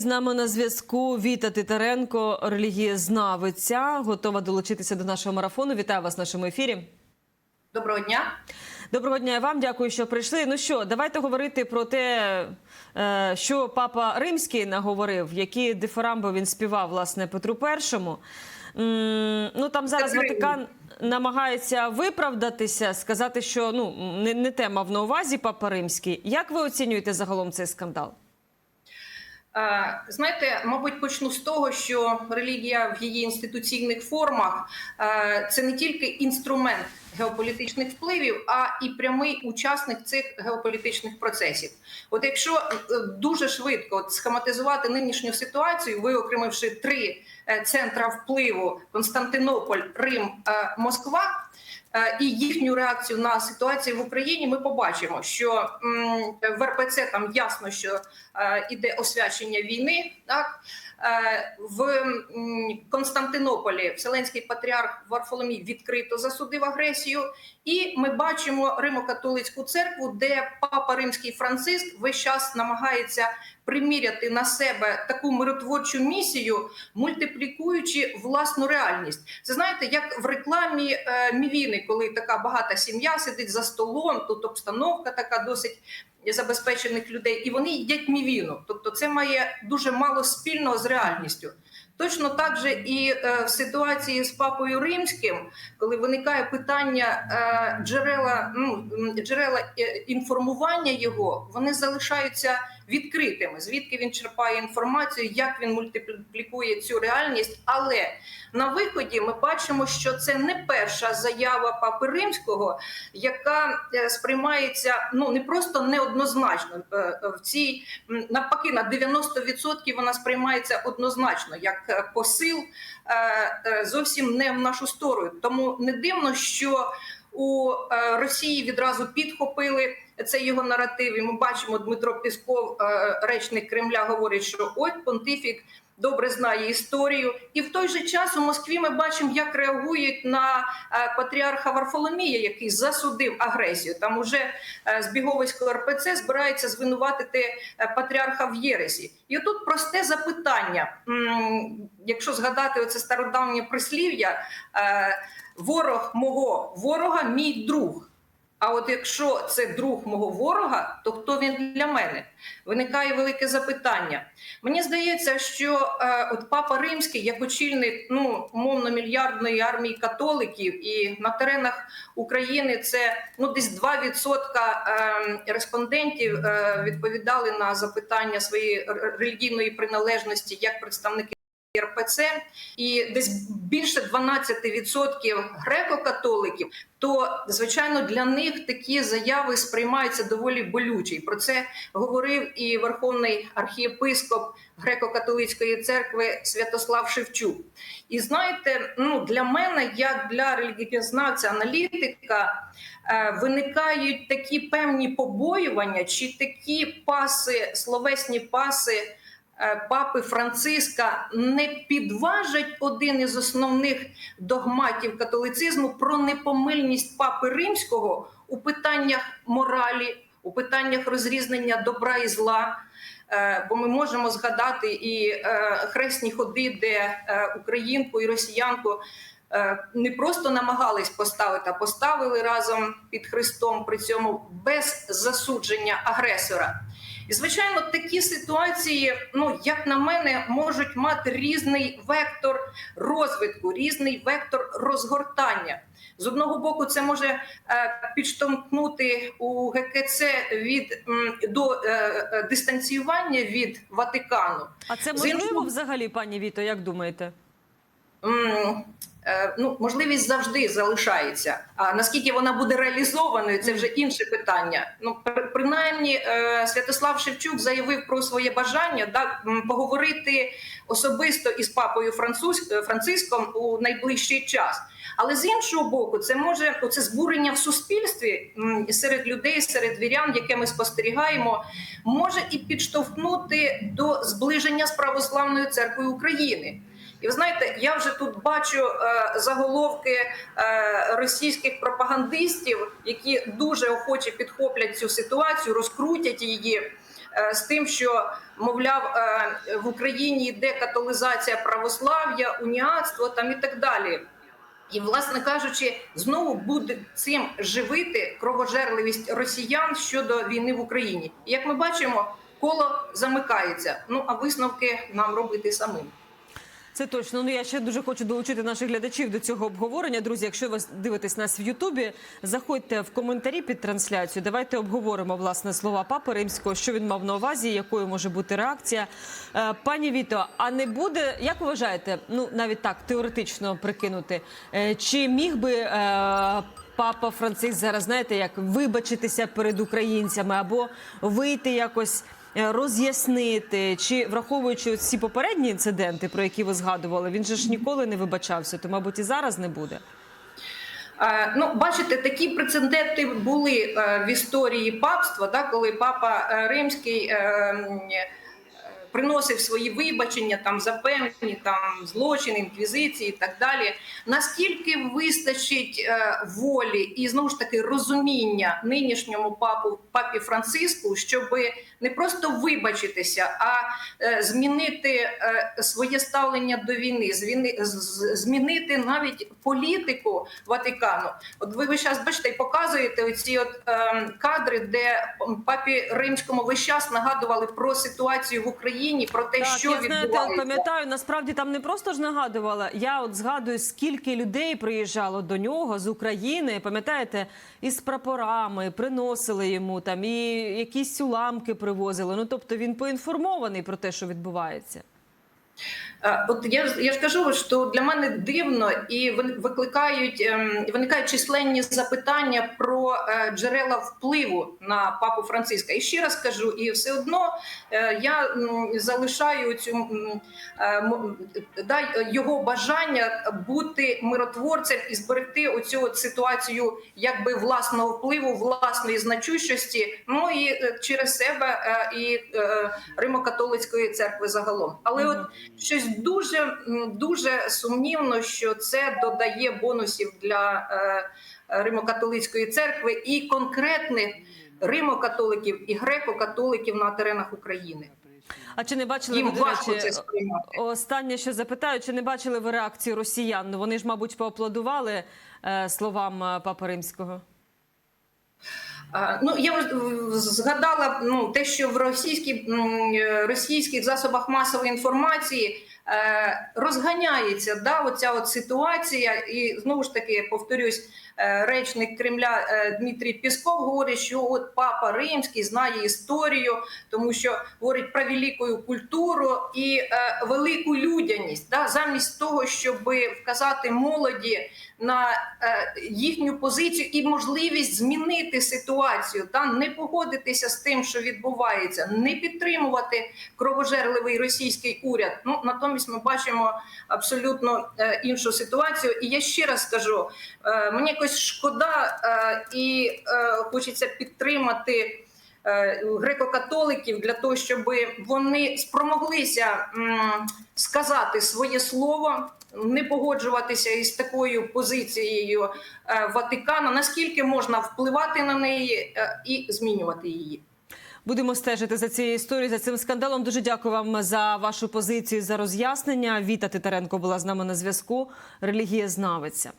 З нами на зв'язку Віта Титаренко, релігієзнавиця, готова долучитися до нашого марафону. Вітаю вас в нашому ефірі. Доброго дня. Доброго дня вам. Дякую, що прийшли. Ну що, давайте говорити про те, е, що папа Римський наговорив, які дифирамби він співав власне Петру І. Ну там зараз Ватикан намагається виправдатися, сказати, що ну не, не те мав на увазі папа Римський. Як ви оцінюєте загалом цей скандал? Е, Знаєте, мабуть, почну з того, що релігія в її інституційних формах е, це не тільки інструмент геополітичних впливів, а і прямий учасник цих геополітичних процесів. От якщо е, дуже швидко схематизувати нинішню ситуацію, виокремивши три центра впливу: Константинополь, Рим, е, Москва. е, І їхню реакцію на ситуацію в Україні ми побачимо, що в РПЦ там ясно, що е, іде освячення війни. Так Е, в Константинополі Вселенський патріарх Варфоломій відкрито засудив агресію, і ми бачимо Римо-католицьку церкву, де папа Римський Франциск весь час намагається приміряти на себе таку миротворчу місію, мультиплікуючи власну реальність. Це знаєте, як в рекламі е, Мівіни, коли така багата сім'я сидить за столом, тут обстановка така досить забезпечених людей, і вони їдять мівіну. Тобто, це має дуже мало спільного з реальністю. Точно так же і е, в ситуації з папою римським, коли виникає питання е, джерела, ну джерела е, інформування його, вони залишаються відкритими. Звідки він черпає інформацію, як він мультиплікує цю реальність. Але на виході ми бачимо, що це не перша заява папи римського, яка е, сприймається ну не просто неоднозначно е, е, в цій навпаки на 90% вона сприймається однозначно як посил зовсім не в нашу сторону. Тому не дивно, що у Росії відразу підхопили цей його наратив. І ми бачимо Дмитро Пісков, е, речник Кремля, говорить, що ось понтифік добре знає історію, і в той же час у Москві ми бачимо, як реагують на е, патріарха Варфоломія, який засудив агресію. Там уже е, збіговисько РПЦ збирається звинуватити патріарха в Єресі. І отут просте запитання. Якщо згадати оце стародавнє прислів'я, ворог мого ворога мій друг. А от якщо це друг мого ворога, то хто він для мене? Виникає велике запитання. Мені здається, що е, от папа римський, як очільник ну умовно мільярдної армії католиків, і на теренах України це ну десь 2% е, респондентів е, відповідали на запитання своєї релігійної приналежності як представники. РПЦ і десь більше 12% греко-католиків, то звичайно для них такі заяви сприймаються доволі болюче. І Про це говорив і верховний архієпископ греко-католицької церкви Святослав Шевчук. І знаєте, ну для мене, як для релігієзнавця, аналітика, е, виникають такі певні побоювання, чи такі паси, словесні паси папи Франциска не підважать один із основних догматів католицизму про непомильність папи римського у питаннях моралі, у питаннях розрізнення добра і зла. Е, Бо ми можемо згадати і е, хресні ходи, де е, українку і росіянку е, не просто намагались поставити, а поставили разом під Христом, при цьому без засудження агресора. І звичайно, такі ситуації, ну як на мене, можуть мати різний вектор розвитку, різний вектор розгортання. З одного боку, це може е, підштовхнути у ГКЦ від до е, е, дистанціювання від Ватикану. А це можливо іншого- взагалі, пані Віто? Як думаєте? Е, Ну, можливість завжди залишається. А наскільки вона буде реалізованою, це вже інше питання. Ну, при- принаймні, е, Святослав Шевчук заявив про своє бажання да, поговорити особисто із папою е, Франциском у найближчий час. Але з іншого боку, це може оце збурення в суспільстві серед людей, серед вірян, яке ми спостерігаємо, може і підштовхнути до зближення з православною церквою України. І ви знаєте, я вже тут бачу е, заголовки е, російських пропагандистів, які дуже охоче підхоплять цю ситуацію, розкрутять її. е, з тим, що мовляв в Україні йде католизація православ'я, уніатство там і так далі. І, власне кажучи, знову буде цим живити кровожерливість росіян щодо війни в Україні. І як ми бачимо, коло замикається. Ну а висновки нам робити самим. Це точно. Ну я ще дуже хочу долучити наших глядачів до цього обговорення. Друзі, якщо ви дивитесь нас в Ютубі, заходьте в коментарі під трансляцію. Давайте обговоримо власне слова Папи Римського, що він мав на увазі, якою може бути реакція. Е, Пані Віто, а не буде, як ви вважаєте, ну навіть так теоретично прикинути, е, чи міг би е, папа Франциск зараз, знаєте, як вибачитися перед українцями або вийти якось? Е, Роз'яснити, чи враховуючи ці попередні інциденти, про які ви згадували, він же ж ніколи не вибачався, то мабуть і зараз не буде. Е, Ну, бачите, такі прецеденти були е, в історії папства, да, коли папа римський приносив свої вибачення там за певні там злочини, інквізиції і так далі. Наскільки вистачить е, волі і знову ж таки розуміння нинішньому папу папі Франциску, щоб не просто вибачитися, а е, змінити е, своє ставлення до війни, звіни- з- змінити навіть політику Ватикану. От ви весь час бачите показуєте оці от е, кадри, де папі римському весь час нагадували про ситуацію в Україні, про те, Так, що я знаю, відбувається. пам'ятаю, насправді там не просто ж нагадувала. Я от згадую, скільки людей приїжджало до нього з України. Пам'ятаєте, із прапорами приносили йому там і якісь уламки привозили. Ну тобто він поінформований про те, що відбувається. Е, От я я ж кажу, що для мене дивно і викликають ем, виникають численні запитання про е, джерела впливу на папу Франциска. І ще раз кажу, і все одно е, я залишаю цю да, його бажання бути миротворцем і зберегти оцю ситуацію якби власного впливу, власної значущості. Ну і через себе і Римо-католицької церкви загалом. Але от щось дуже дуже сумнівно, що це додає бонусів для е, Римо-католицької церкви і конкретних римо-католиків і греко-католиків на теренах України. А чи не бачили Їм ви, до речі, останнє, що запитаю, чи не бачили ви реакцію росіян? Ну вони ж, мабуть, поаплодували е, словам е, Папи Римського. Ну я е, згадала ну те, що в російській е, російських засобах масової інформації розганяється да оця от ситуація, і знову ж таки повторюсь, е, речник Кремля е, Дмитрій Пісков говорить, що от папа римський знає історію, тому що говорить про велику культуру і е, велику людяність, да, замість того, щоб вказати молоді на е, їхню позицію і можливість змінити ситуацію, та не погодитися з тим, що відбувається, не підтримувати кровожерливий російський уряд. Ну натомість ми бачимо абсолютно е, іншу ситуацію. І я ще раз скажу: е, мені якось шкода е, і хочеться підтримати. Греко-католиків для того, щоб вони спромоглися сказати своє слово, не погоджуватися із такою позицією Ватикану, наскільки можна впливати на неї і змінювати її. Будемо стежити за цією історією, за цим скандалом. Дуже дякую вам за вашу позицію, за роз'яснення. Віта Титаренко була з нами на зв'язку. Релігієзнавиця.